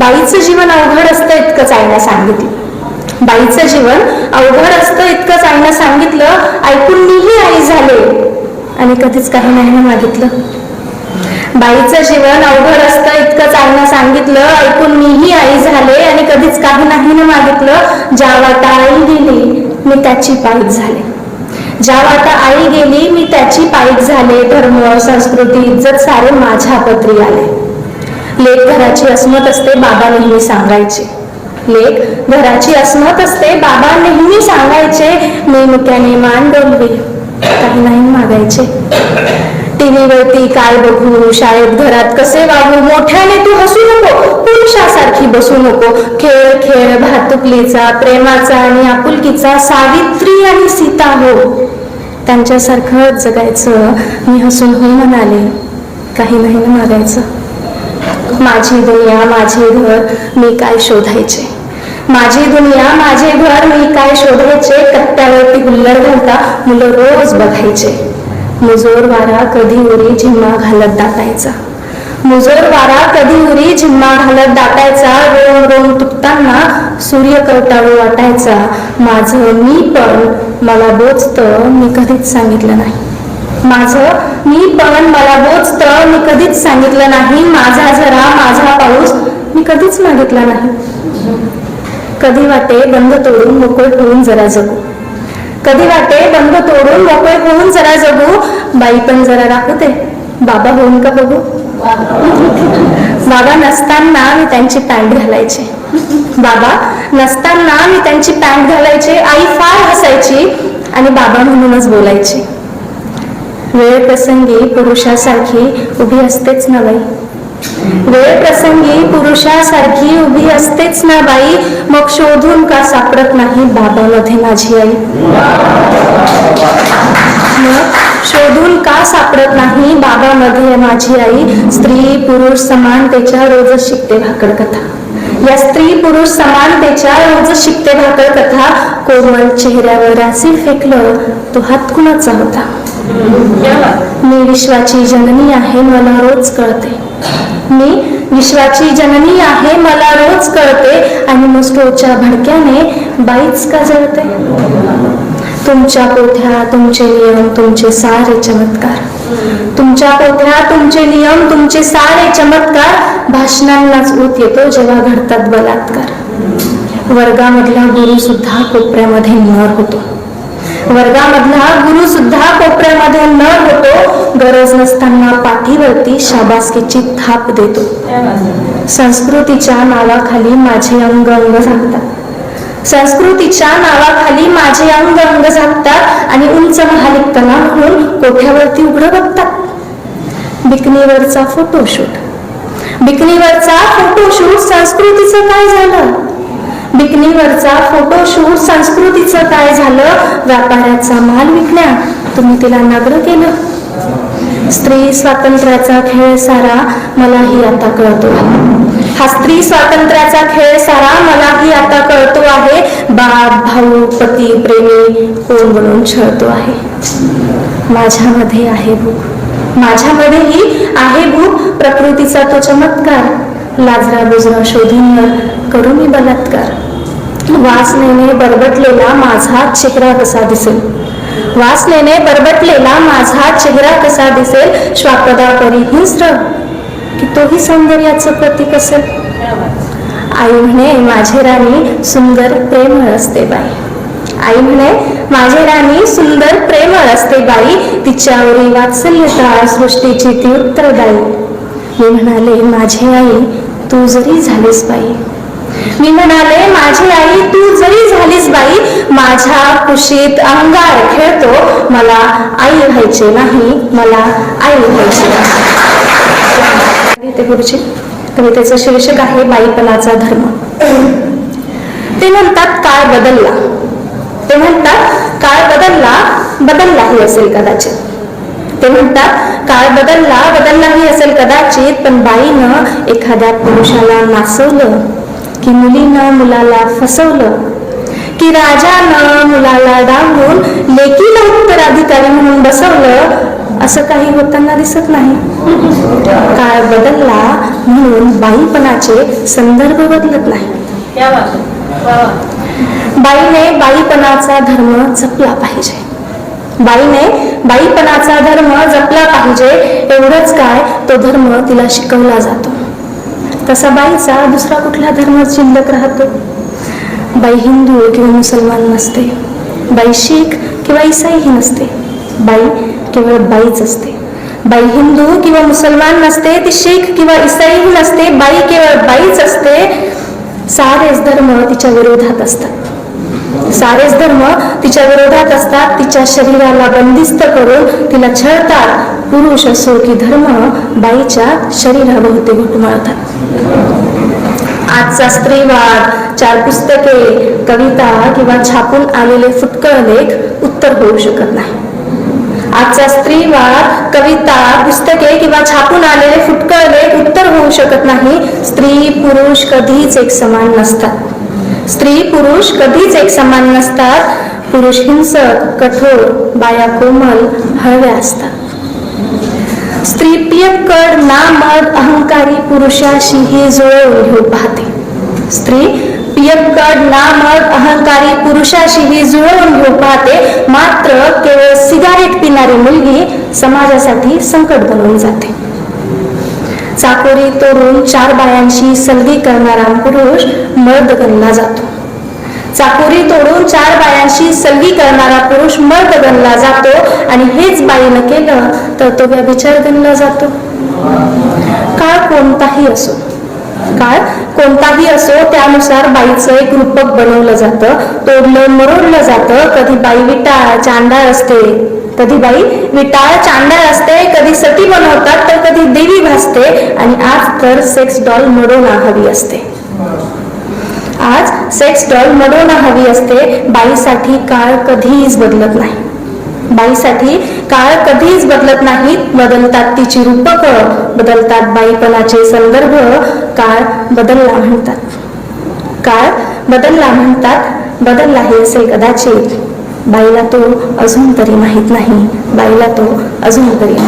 बाईचं जीवन अवघड असतं इतकंच आईनं सांगितलं. बाईचं जीवन अवघड असतं इतकंच आईनं सांगितलं ऐकून मीही आई झाले. आणि कधीच काही नाही मागितलं. बाईचं जीवन अवघड असतं इतकंच आईनं सांगितलं ऐकून मीही आई झाले. आणि कधीच काही नाही मागितलं ज्या वाटा आई गेली मी त्याची पायीक झाले. ज्या वाटा आई गेली मी त्याची पाईक झाले. धर्म संस्कृती इज्जत सारे माझ्या पत्री आले. लेख घराची अस्मत असते बाबा नेहमी सांगायचे. लेख घराची अस्मत असते बाबा नेहमी सांगायचे मी मुक्याने मान डोलवी काही नाही मागायचे. टीव्हीवरती काय बघू शाळेत घरात कसे वागू मोठ्याने तू हसू नको पुरुषासारखी बसू नको. खेळ खेळ भातुकलीचा प्रेमाचा आणि आपुलकीचा सावित्री आणि सीता हो. त्यांच्यासारखं जगायचं मी हसून हो म्हणाले. काही नाही मागायचं. माझी दुनिया माझे घर मी काय शोधायचे? माझी दुनिया माझे घर मी काय शोधायचे? कट्ट्यावरती हुल्लर घालता मुलं रोज बघायचे. मुजोर वारा कधी उरी झिम्मा घालत दाटायचा. मुजोर वारा कधी उरी झिम्मा घालत दाटायचा. रोम रोम तुटताना सूर्य कवटाळू वाटायचा. माझं मी पण मला बोचतं मी कधीच सांगितलं नाही. माझं. मी पण मला बोच तर मी कधीच सांगितलं नाही. माझा जरा माझा पाऊस मी कधीच मागितला नाही. कधी वाटे बंद तोडून मोकळ होऊन जरा जगू. कधी वाटे बंद तोडून मोकळे होऊन जरा जगू. बाई पण जरा राहू दे बाबा होऊन का बघू? बाबा नसताना मी त्यांची पॅन्ट घालायचे. बाबा नसताना मी त्यांची पॅन्ट घालायचे. आई फार हसायची आणि बाबा म्हणूनच बोलायची. वेळ प्रसंगी पुरुषासारखी उभी असतेच ना बाई. वेळ प्रसंगी पुरुषासारखी उभी असतेच ना बाई. मग शोधून का सापडत नाही बाबामध्ये माझी आई? मग शोधून का सापडत नाही बाबामध्ये माझी आई? स्त्री पुरुष समानतेच्या रोज शिकते भाकड कथा. या स्त्री पुरुष समानतेच्या रोज शिकते भाकड कथा. कोमल चेहऱ्यावर असे फेकलं तो हात कुणाचा होता? मी विश्वाची जननी आहे मला रोज कळते. मी विश्वाची जननी आहे मला रोज कळते. आणि मस्कोच्या भडक्याने बाईच का जळते? तुमच्या पोथ्या तुमचे नियम तुमचे सारे चमत्कार. तुमच्या पोथ्या तुमचे नियम तुमचे सारे चमत्कार भाषणांनाच ऊत येतो जेव्हा घडतात बलात्कार. वर्गामधला गुरु सुद्धा कोपऱ्यामध्ये नर होतो. वर्गामधला गुरु सुद्धा कोपऱ्यामध्ये न होतो गरज नसताना पाठीवरती शाबासकीची थाप देतो. संस्कृतीच्या नावाखाली माझे अंग अंग झाकतात. संस्कृतीच्या नावाखाली माझे अंग अंग झाकतात आणि उंच महालिकपणा म्हणून कोठ्यावरती उघडं बघतात. बिकनीवरचा फोटोशूट बिकनीवरचा फोटोशूट संस्कृतीचं काय झालं? बिकनीवरचा फोटोशूट संस्कृतीचं काय झालं? व्यापाऱ्याचा माल विकण्या तुम्ही तिला नग्न केलं. स्त्री स्वातंत्र्याचा खेळ सारा मलाही आता कळतो हा स्त्री स्वातंत्र्याचा खेळ सारा मलाही आता कळतो आहे. बाप भाऊ पती प्रेमी कोण बनून छळतो आहे? माझ्यामध्ये आहे भूक. माझ्यामध्येही आहे भूक. प्रकृतीचा तो चमत्कार. लाजरा बुजरा शोधून करू मी बलात्कार. वासनेने बरबटलेला माझा चेहरा कसा दिसेल? वासनेने बरबटलेला माझा चेहरा कसा दिसेल? श्वापदा परी हिंस्र. की तोही सौंदर्याचं प्रतीक असेल? आई म्हणे माझे राणी सुंदर प्रेमळ असते बाई. आई म्हणे माझे राणी सुंदर प्रेमळ असते बाई. तिच्यावरील वात्सल्यता सृष्टीची ती उत्तरदायी मी म्हणाले माझी आई तू जरी झालीस बाई मी म्हणाले माझी आई तू जरी झालीस बाई माझ्या कुशीत अंगार खेळतो. मला आई व्हायचे नाही मला आई व्हायचे ते कवितेचं शीर्षक आहे बाईपणाचा धर्म. ते म्हणतात काळ बदलला. ते म्हणतात काळ बदलला बदललाही असेल कदाचित. ते म्हणतात काळ बदलला बदललाही असेल कदाचित पण बाईनं एखाद्या पुरुषाला नाचवलं की मुलीनं मुलाला फसवलं. की राजानं मुलाला डांबून लेकीला उत्तराधिकारी म्हणून बसवलं असं काही होताना दिसत नाही. काळ बदलला म्हणून बाईपणाचे संदर्भ बदलत नाही. बाईने बाईपणाचा धर्म जपला पाहिजे. बाईने बाईपणाचा धर्म जपला पाहिजे एवढंच काय तो धर्म तिला शिकवला जातो. तसा बाईचा दुसरा कुठला धर्म शिल्लक राहतो? बाई हिंदू किंवा मुसलमान नसते. बाई शीख किंवा इसाईही नसते. बाई केवळ बाईच असते. बाई हिंदू किंवा मुसलमान नसते ती शीख किंवा इसाईही नसते बाई केवळ बाईच असते. सारेच धर्म तिच्या विरोधात असतात. सारेच धर्म तिच्या विरोधात असतात तिच्या शरीराला बंदिस्त करून तिला छळतात पुरुष असो की धर्म बाईच्या शरीराभोवती घुटमळतात आजचा स्त्रीवाद चार पुस्तके कविता किंवा छापून आलेले फुटकळ लेख उत्तर होऊ शकत नाही. आजचा स्त्रीवाद कविता पुस्तके किंवा छापून आलेले फुटकळ लेख उत्तर होऊ शकत नाही. स्त्री पुरुष कधीच एक समान नसतात. स्त्री पुरुष कधीच एक समान नसतात. पुरुष हिंसक कठोर बाया कोमल हळव्या असतात. स्त्री प्रियकड ना मद अहंकारी पुरुषाशी हे जुळवून घेऊ पाहते. स्त्री प्रियकड ना मद अहंकारी पुरुषाशी ही जुळवून घेऊ पाहते. मात्र केवळ सिगारेट पिणारी मुलगी समाजासाठी संकट बनवून जाते. चाकोरी तोडून चार बायांशी सलगी करणारा पुरुष मर्द गणला जातो. चाकोरी तोडून चार बायांशी सलगी करणारा पुरुष मर्द गणला जातो आणि हेच बाईनं केलं तर तो व्यभिचार गणला जातो. काळ कोणताही असो काळ कोणताही असो त्यानुसार बाईचं एक रूपक बनवलं जातं. तोडलं मरोडलं जातं. कधी बाई विटाळ चांडाळ असते. कधी बाई विटाळ चांडाळ असते. कधी सती बनवतात तर कधी देवी भासते. आणि आज तर सेक्स डॉल मडोना हवी असते. आज सेक्स डॉल मडोना हवी असते बाईसाठी काळ कधीच बदलत नाही. बाईसाठी काळ कधीच बदलत नाही बदलतात तिची रूपक बदलतात बाईपणाचे संदर्भ काळ बदलला म्हणतात. काळ बदलला म्हणतात बदलला हे असेल कदाचित. बाईला तो अजून तरी माहीत नाही बाईला तो अजून तरी माहीत